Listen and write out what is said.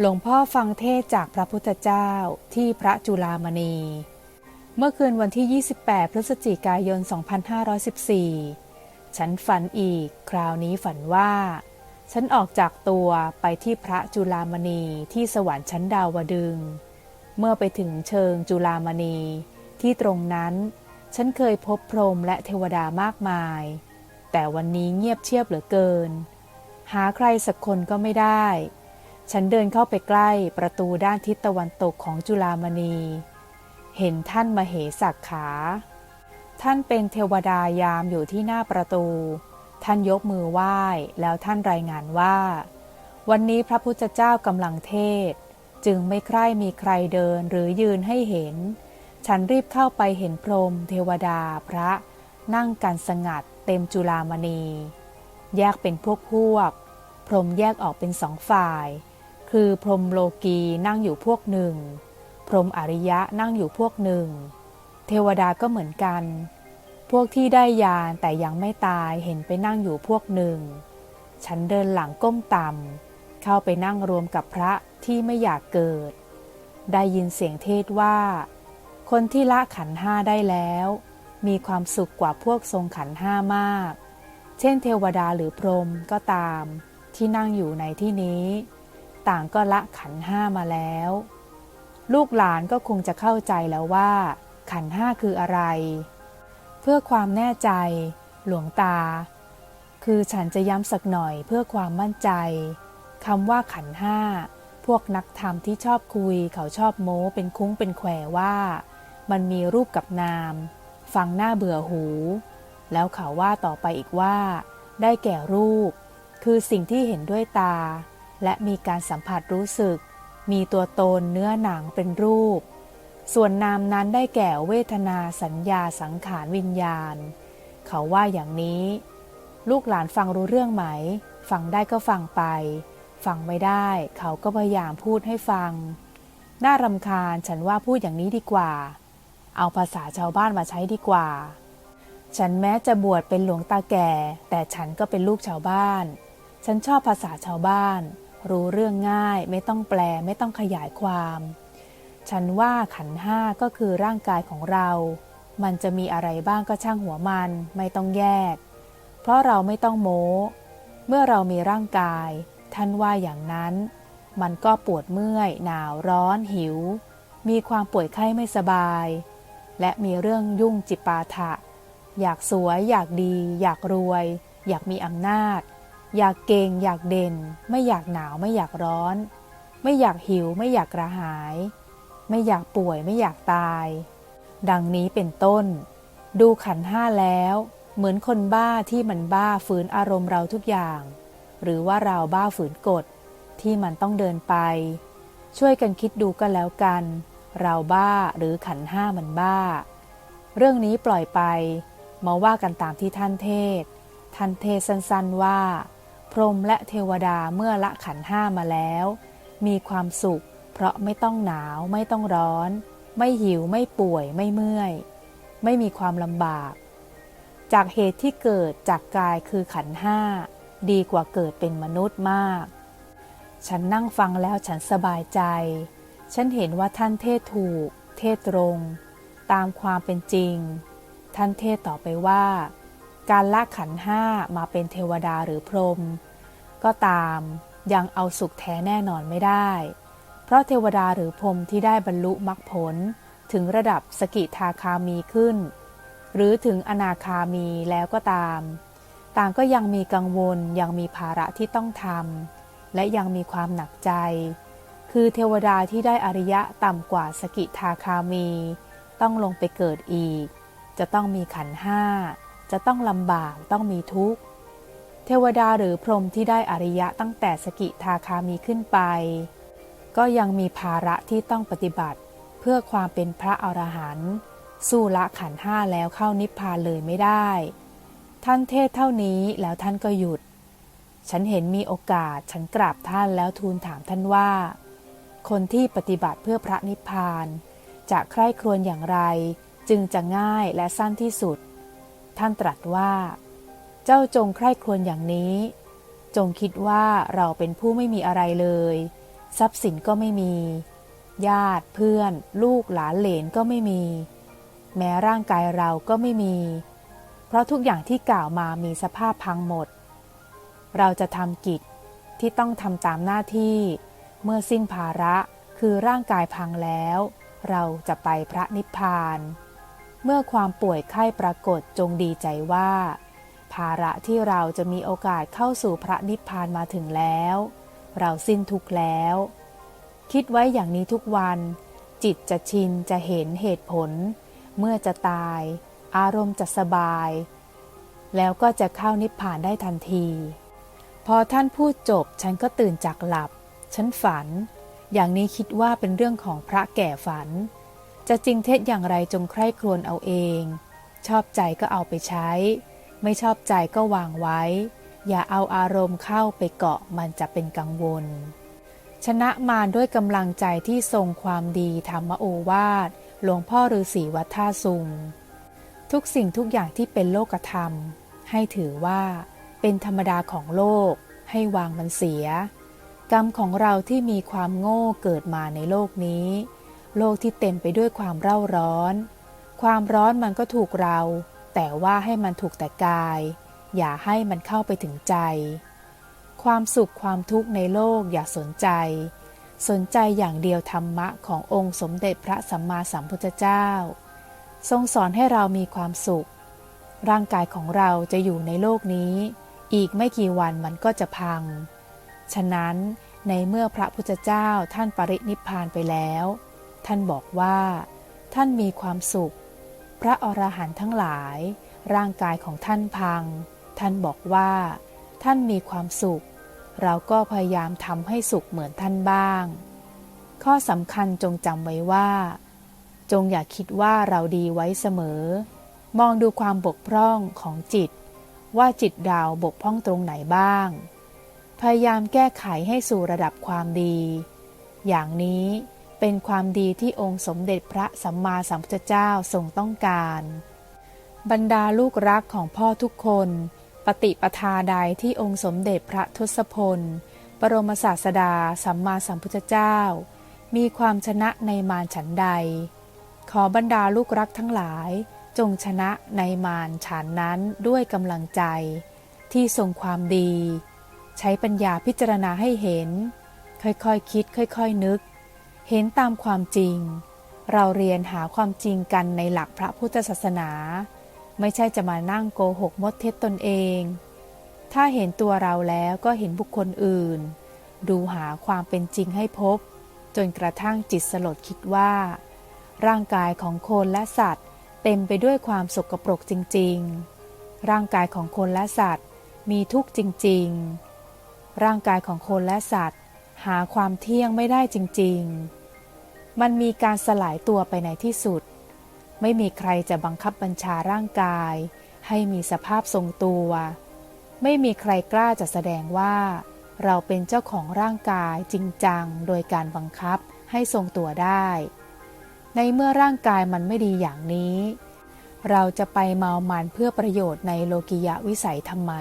หลวงพ่อฟังเทศจากพระพุทธเจ้าที่พระจุลามณี เมื่อคืนวันที่ 28 พฤศจิกายน 2514 ฉันฝันอีก คราวนี้ฝันว่า ฉันออกจากตัวไปที่พระจุลามณีที่สวรรค์ชั้นดาวดึง เมื่อไปถึงเชิงจุลามณีที่ตรงนั้น ฉันเคยพบพรหมและเทวดามากมาย แต่วันนี้เงียบเชียบเหลือเกิน หาใครสักคนก็ไม่ได้ ฉันเดินเข้าไปใกล้ประตูด้านทิศตะวันตกของจุลามณี เห็นท่านมเหสักขา ท่านเป็นเทวดายามอยู่ที่หน้าประตู ท่านยกมือไหว้แล้วท่านรายงานว่า วันนี้พระพุทธเจ้ากำลังเทศ จึงไม่ใคร่มีใครเดินหรือยืนให้เห็น ฉันรีบเข้าไปเห็นพรหมเทวดาพระ นั่งกันสงัดเต็มจุลามณี แยกเป็นพวกพวกพรหมแยกออกเป็นสองฝ่าย คือพรหมโลกีนั่งอยู่พวกหนึ่ง พรหมอริยะนั่งอยู่พวกหนึ่ง เทวดาก็เหมือนกัน พวกที่ได้ยานแต่ยังไม่ตายเห็นไปนั่งอยู่พวกหนึ่ง ฉันเดินหลังก้มต่ำเข้าไปนั่งรวมกับพระที่ไม่อยากเกิด ได้ยินเสียงเทศว่า คนที่ละขันห้าได้แล้ว มีความสุขกว่าพวกทรงขันห้ามาก เช่นเทวดาหรือพรหมก็ตามที่นั่งอยู่ในที่นี้ ต่างก็ละขันห้ามาแล้ว ลูกหลานก็คงจะเข้าใจแล้วว่า ขันห้าคืออะไร เพื่อความแน่ใจ หลวงตา คือฉันจะย้ำสักหน่อยเพื่อความมั่นใจคำว่าขันห้าพวกนักธรรมที่ชอบคุยเขาชอบโม้เป็นคุ้งเป็นแควว่า มันมีรูปกับนาม ฟังหน้าเบื่อหู แล้วเขาว่าต่อไปอีกว่า ได้แก่รูป คือสิ่งที่เห็นด้วยตา และมีการสัมผัสรู้สึก มีตัวตนเนื้อหนังเป็นรูป ส่วนนามนั้นได้แก่เวทนาสัญญาสังขารวิญญาณ เขาว่าอย่างนี้ ลูกหลานฟังรู้เรื่องไหม ฟังได้ก็ฟังไป ฟังไม่ได้ เขาก็พยายามพูดให้ฟัง น่ารำคาญฉันว่าพูดอย่างนี้ดีกว่า เอาภาษาชาวบ้านมาใช้ดีกว่า ฉันแม้จะบวชเป็นหลวงตาแก่ แต่ฉันก็เป็นลูกชาวบ้านฉันชอบภาษาชาวบ้าน รู้เรื่องง่าย ไม่ต้องแปลไม่ต้องขยายความ ฉันว่าขันห้าก็คือร่างกายของเรา มันจะมีอะไรบ้างก็ช่างหัวมันไม่ต้องแยก เพราะเราไม่ต้องโม้ เมื่อเรามีร่างกาย ท่านว่าอย่างนั้น มันก็ปวดเมื่อย หนาวร้อนหิว มีความป่วยไข้ไม่สบาย และมีเรื่องยุ่งจิปาถะ อยากสวย อยากดี อยากรวย อยากมีอำนาจ อยากเก่งอยากเด่น ไม่อยากหนาวไม่อยากร้อน ไม่อยากหิว ไม่อยากกระหาย ไม่อยากป่วยไม่อยากตาย ดังนี้เป็นต้น ดูขันห้าแล้ว เหมือนคนบ้าที่มันบ้าฝืนอารมณ์เราทุกอย่าง หรือว่าเราบ้าฝืนกฎที่มันต้องเดินไป ช่วยกันคิดดูก็แล้วกัน เราบ้าหรือขันห้ามันบ้า เรื่องนี้ปล่อยไป มาว่ากันตามที่ท่านเทศ ท่านเทศสั้นๆว่า พรหมและเทวดาเมื่อละขันห้ามาแล้ว มีความสุข เพราะไม่ต้องหนาวไม่ต้องร้อน ไม่หิวไม่ป่วยไม่เมื่อย ไม่มีความลำบาก จากเหตุที่เกิดจากกายคือขันห้าดีกว่าเกิดเป็นมนุษย์มาก ฉันนั่งฟังแล้วฉันสบายใจ ฉันเห็นว่าท่านเทศถูก เทศตรง ตามความเป็นจริง ท่านเทศต่อไปว่า การละขันห้ามาเป็นเทวดาหรือพรหมก็ตามยังเอาสุขแท้แน่นอนไม่ได้ เพราะเทวดาหรือพรหมที่ได้บรรลุมรรคผลถึงระดับสกิทาคามีขึ้น หรือถึงอนาคามีแล้วก็ตาม ต่างก็ยังมีกังวลยังมีภาระที่ต้องทำและยังมีความหนักใจ คือเทวดาที่ได้อริยะต่ำกว่าสกิทาคามี ต้องลงไปเกิดอีก จะต้องมีขันห้า จะต้องลำบากต้องมีทุกข์ เทวดาหรือพรหมที่ได้อริยะตั้งแต่สกิทาคามีขึ้นไป ก็ยังมีภาระที่ต้องปฏิบัติ เพื่อความเป็นพระอรหันต์สู้ละขันห้าแล้วเข้านิพพานเลยไม่ได้ ท่านเทศเท่านี้แล้วท่านก็หยุด ฉันเห็นมีโอกาสฉันกราบท่านแล้วทูลถามท่านว่า คนที่ปฏิบัติเพื่อพระนิพพาน จะใคร่ครวญอย่างไร จึงจะง่ายและสั้นที่สุด ท่านตรัสว่า เจ้าจงใคร่ครวญอย่างนี้ จงคิดว่าเราเป็นผู้ไม่มีอะไรเลย ทรัพย์สินก็ไม่มี ญาติเพื่อน ลูกหลานเหลนก็ไม่มี แม้ร่างกายเราก็ไม่มี เพราะทุกอย่างที่กล่าวมามีสภาพพังหมด เราจะทำกิจที่ต้องทำตามหน้าที่ เมื่อสิ้นภาระคือร่างกายพังแล้ว เราจะไปพระนิพพาน เมื่อความป่วยไข้ปรากฏจงดีใจว่า ภาระที่เราจะมีโอกาสเข้าสู่พระนิพพานมาถึงแล้ว เราสิ้นทุกข์แล้ว คิดไว้อย่างนี้ทุกวัน จิตจะชินจะเห็นเหตุผล เมื่อจะตาย อารมณ์จะสบาย แล้วก็จะเข้านิพพานได้ทันที พอท่านพูดจบฉันก็ตื่นจากหลับ ฉันฝัน อย่างนี้คิดว่าเป็นเรื่องของพระแก่ฝัน จะจริงเท็จอย่างไรจงใคร่ครวญเอาเอง ชอบใจก็เอาไปใช้ ไม่ชอบใจก็วางไว้ อย่าเอาอารมณ์เข้าไปเกาะมันจะเป็นกังวล ชนะมารด้วยกำลังใจที่ทรงความดีธรรมโอวาทหลวงพ่อฤาษีวัดท่าซุง ทุกสิ่งทุกอย่างที่เป็นโลกธรรม ให้ถือว่าเป็นธรรมดาของโลก ให้วางมันเสีย กรรมของเราที่มีความโง่เกิดมาในโลกนี้ โลกที่เต็มไปด้วยความเร่าร้อน ความร้อนมันก็ถูกเรา แต่ว่าให้มันถูกแต่กาย อย่าให้มันเข้าไปถึงใจ ความสุขความทุกข์ในโลกอย่าสนใจ สนใจอย่างเดียวธรรมะขององค์สมเด็จพระสัมมาสัมพุทธเจ้า ทรงสอนให้เรามีความสุข ร่างกายของเราจะอยู่ในโลกนี้ อีกไม่กี่วันมันก็จะพัง ฉะนั้นในเมื่อพระพุทธเจ้าท่านปรินิพพานไปแล้ว ท่านบอกว่า ท่านมีความสุข พระอรหันต์ทั้งหลาย ร่างกายของท่านพัง ท่านบอกว่า ท่านมีความสุข เราก็พยายามทำให้สุขเหมือนท่านบ้าง ข้อสำคัญจงจำไว้ว่า จงอย่าคิดว่าเราดีไว้เสมอ มองดูความบกพร่องของจิต ว่าจิตเราบกพร่องตรงไหนบ้าง พยายามแก้ไขให้สู่ระดับความดี อย่างนี้ เป็นความดีที่องค์สมเด็จพระสัมมาสัมพุทธเจ้าทรงต้องการ บรรดาลูกรักของพ่อทุกคน ปฏิปทาใดที่องค์สมเด็จพระทศพล บรมศาสดาสัมมาสัมพุทธเจ้า มีความชนะในมารฉันใด ขอบรรดาลูกรักทั้งหลายจงชนะในมารฉันนั้นด้วยกำลังใจ ที่ทรงความดี ใช้ปัญญาพิจารณาให้เห็น ค่อยๆคคิดค่อยๆนึก เห็นตามความจริง เราเรียนหาความจริงกันในหลักพระพุทธศาสนา ไม่ใช่จะมานั่งโกหกมดเท็จตนเอง ถ้าเห็นตัวเราแล้วก็เห็นบุคคลอื่น ดูหาความเป็นจริงให้พบ จนกระทั่งจิตสลดคิดว่า ร่างกายของคนและสัตว์ เต็มไปด้วยความสกปรกจริง ๆ ร่างกายของคนและสัตว์มีทุกข์จริง ๆ ร่างกายของคนและสัตว์ หาความเที่ยงไม่ได้จริง ๆ มันมีการสลายตัวไปในที่สุด ไม่มีใครจะบังคับบัญชาร่างกาย ให้มีสภาพทรงตัว ไม่มีใครกล้าจะแสดงว่า เราเป็นเจ้าของร่างกายจริงจังโดยการบังคับให้ทรงตัวได้ ในเมื่อร่างกายมันไม่ดีอย่างนี้ เราจะไปเมามันเพื่อประโยชน์ในโลกิยะวิสัยทำไม